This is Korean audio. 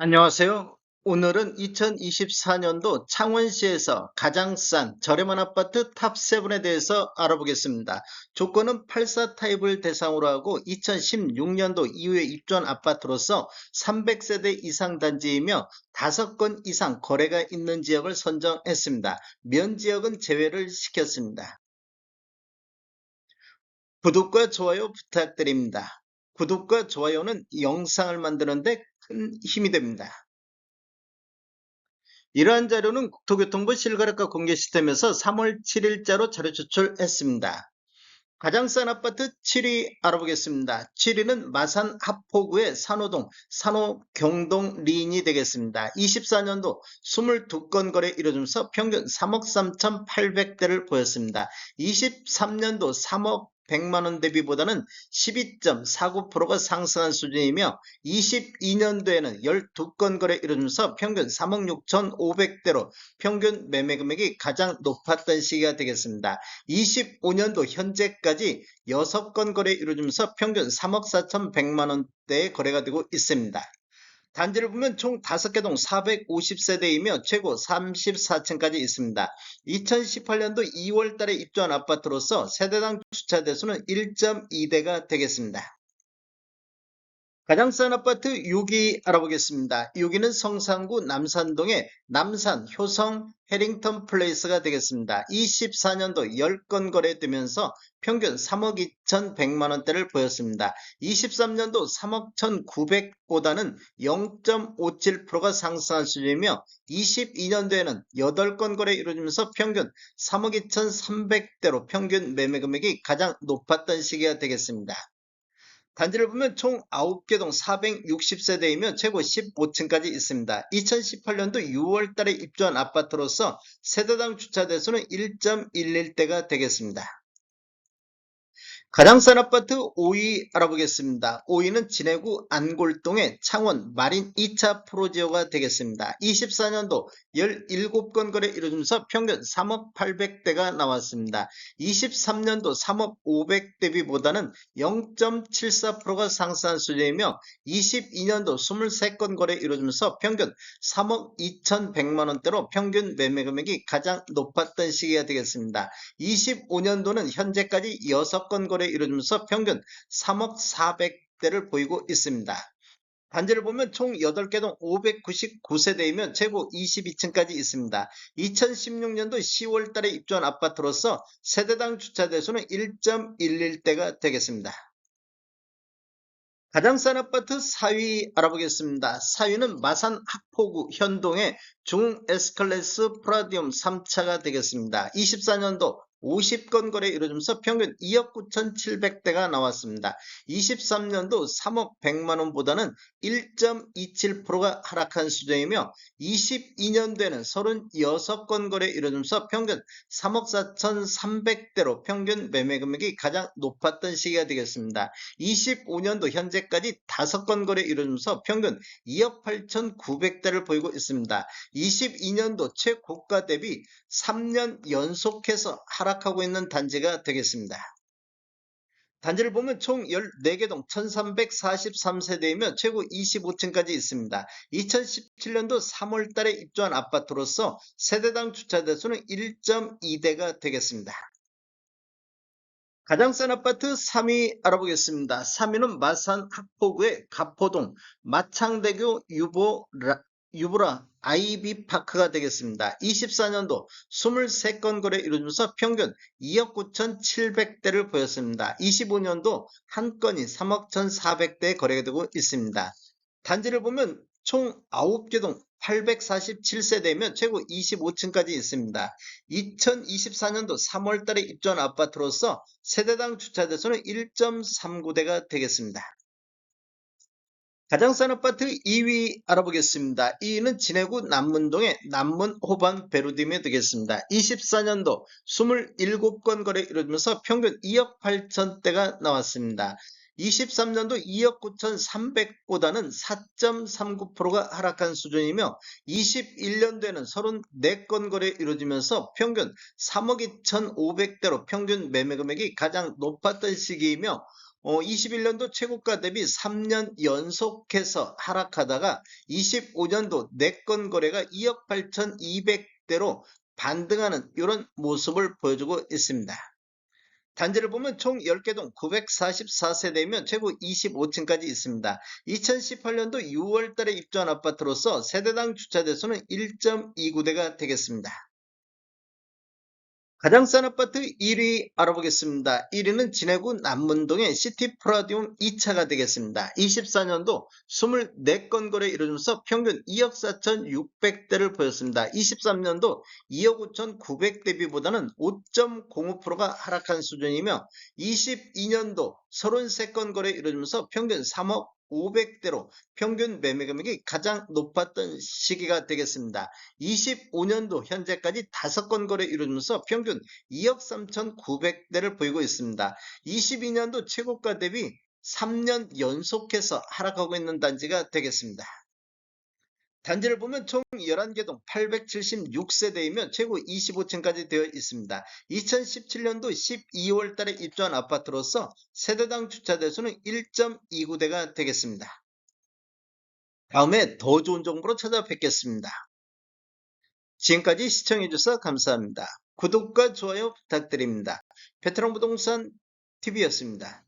안녕하세요. 오늘은 2024년도 창원시에서 가장 싼 저렴한 아파트 탑7에 대해서 알아보겠습니다. 조건은 84 타입을 대상으로 하고 2016년도 이후에 입주한 아파트로서 300세대 이상 단지이며 5건 이상 거래가 있는 지역을 선정했습니다. 면 지역은 제외를 시켰습니다. 구독과 좋아요 부탁드립니다. 구독과 좋아요는 영상을 만드는데 큰 힘이 됩니다. 이러한 자료는 국토교통부 실거래가 공개 시스템에서 3월 7일자로 자료 제출했습니다. 가장 싼 아파트 7위 알아보겠습니다. 7위는 마산 합포구의 산호동, 산호경동 리인이 되겠습니다. 24년도 22건 거래 이루어지면서 평균 3억 3,800대를 보였습니다. 23년도 3억 100만원 대비보다는 12.49%가 상승한 수준이며 22년도에는 12건 거래 이루어지면서 평균 3억 6,500대로 평균 매매 금액이 가장 높았던 시기가 되겠습니다. 25년도 현재까지 6건 거래 이루어지면서 평균 3억 4,100만원대의 거래가 되고 있습니다. 단지를 보면 총 5개 동 450세대이며 최고 34층까지 있습니다. 2018년도 2월 달에 입주한 아파트로서 세대당 주차 대수는 1.2대가 되겠습니다. 가장 싼 아파트 6위 알아보겠습니다. 6위는 성산구 남산동의 남산 효성 해링턴 플레이스가 되겠습니다. 24년도 10건 거래되면서 평균 3억 2,100만 원대를 보였습니다. 23년도 3억 1,900보다는 0.57%가 상승한 수준이며 22년도에는 8건 거래 이루어지면서 평균 3억 2,300대로 평균 매매 금액이 가장 높았던 시기가 되겠습니다. 단지를 보면 총 9개 동 460세대이며 최고 15층까지 있습니다. 2018년도 6월 달에 입주한 아파트로서 세대당 주차 대수는 1.11대가 되겠습니다. 가장 싼 아파트 5위 알아보겠습니다. 5위는 진해구 안골동의 창원 마린 2차 프로지오가 되겠습니다. 24년도 17건 거래 이루어지면서 평균 3억 800대가 나왔습니다. 23년도 3억 500 대비보다는 0.74%가 상승한 수준이며 22년도 23건 거래 이루어지면서 평균 3억 2100만 원대로 평균 매매 금액이 가장 높았던 시기가 되겠습니다. 25년도는 현재까지 6건 거래 이루어지면서 평균 3억 400대를 보이고 있습니다. 단지를 보면 총 8개 동 599세대이면 최고 22층까지 있습니다. 2016년도 10월 달에 입주한 아파트로서 세대당 주차 대수는 1.11대가 되겠습니다. 가장 싼 아파트 4위 알아보겠습니다. 4위는 마산 합포구 현동의 중 에스컬레스 프라디움 3차가 되겠습니다. 24년도 50건 거래 이루어지면서 평균 2억 9,700대가 나왔습니다. 23년도 3억 100만 원보다는 1.27%가 하락한 수준이며 22년도에는 36건 거래 이루어지면서 평균 3억 4,300대로 평균 매매 금액이 가장 높았던 시기가 되겠습니다. 25년도 현재까지 5건 거래 이루어지면서 평균 2억 8,900대를 보이고 있습니다. 22년도 최고가 대비 3년 연속해서 하락 하고 있는 단지가 되겠습니다. 단지를 보면 총 14개 동 1343세대이며 최고 25층까지 있습니다. 2017년도 3월 달에 입주한 아파트로서 세대당 주차 대수는 1.2대가 되겠습니다. 가장 싼 아파트 3위 알아보겠습니다. 3위는 마산 학포구의 가포동 마창대교 유보 유보라 아이비파크가 되겠습니다. 24년도 23건 거래 이루어지면서 평균 2억 9,700대를 보였습니다. 25년도 한 건이 3억 1,400대 거래가 되고 있습니다. 단지를 보면 총 9개 동 847세대면 최고 25층까지 있습니다. 2024년도 3월 달에 입주한 아파트로서 세대당 주차 대수는 1.39대가 되겠습니다. 가장 싼 아파트 2위 알아보겠습니다. 2위는 진해구 남문동의 남문 호반 베루디메 되겠습니다. 24년도 27건 거래 이루어지면서 평균 2억 8천대가 나왔습니다. 23년도 2억 9,300보다는 4.39%가 하락한 수준이며 21년도에는 34건 거래 이루어지면서 평균 3억 2,500대로 평균 매매 금액이 가장 높았던 시기이며 어, 21년도 최고가 대비 3년 연속해서 하락하다가 25년도 내건 거래가 2억 8,200대로 반등하는 이런 모습을 보여주고 있습니다. 단지를 보면 총 10개 동 944세대이면 최고 25층까지 있습니다. 2018년도 6월 달에 입주한 아파트로서 세대당 주차 대수는 1.29대가 되겠습니다. 가장 싼 아파트 1위 알아보겠습니다. 1위는 진해구 남문동의 시티 프라디움 2차가 되겠습니다. 24년도 24건 거래 이루어지면서 평균 2억 4,600대를 보였습니다. 23년도 2억 5,900 대비보다는 5.05%가 하락한 수준이며 22년도 33건 거래 이루어지면서 평균 3억 500대로 평균 매매 금액이 가장 높았던 시기가 되겠습니다. 25년도 현재까지 5건 거래 이루어지면서 평균 2억 3,900대를 보이고 있습니다. 22년도 최고가 대비 3년 연속해서 하락하고 있는 단지가 되겠습니다. 단지를 보면 총 11개동 876세대이면 최고 25층까지 되어 있습니다. 2017년도 12월 달에 입주한 아파트로서 세대당 주차 대수는 1.29대가 되겠습니다. 다음에 더 좋은 정보로 찾아뵙겠습니다. 지금까지 시청해주셔서 감사합니다. 구독과 좋아요 부탁드립니다. 베테랑 부동산 TV였습니다.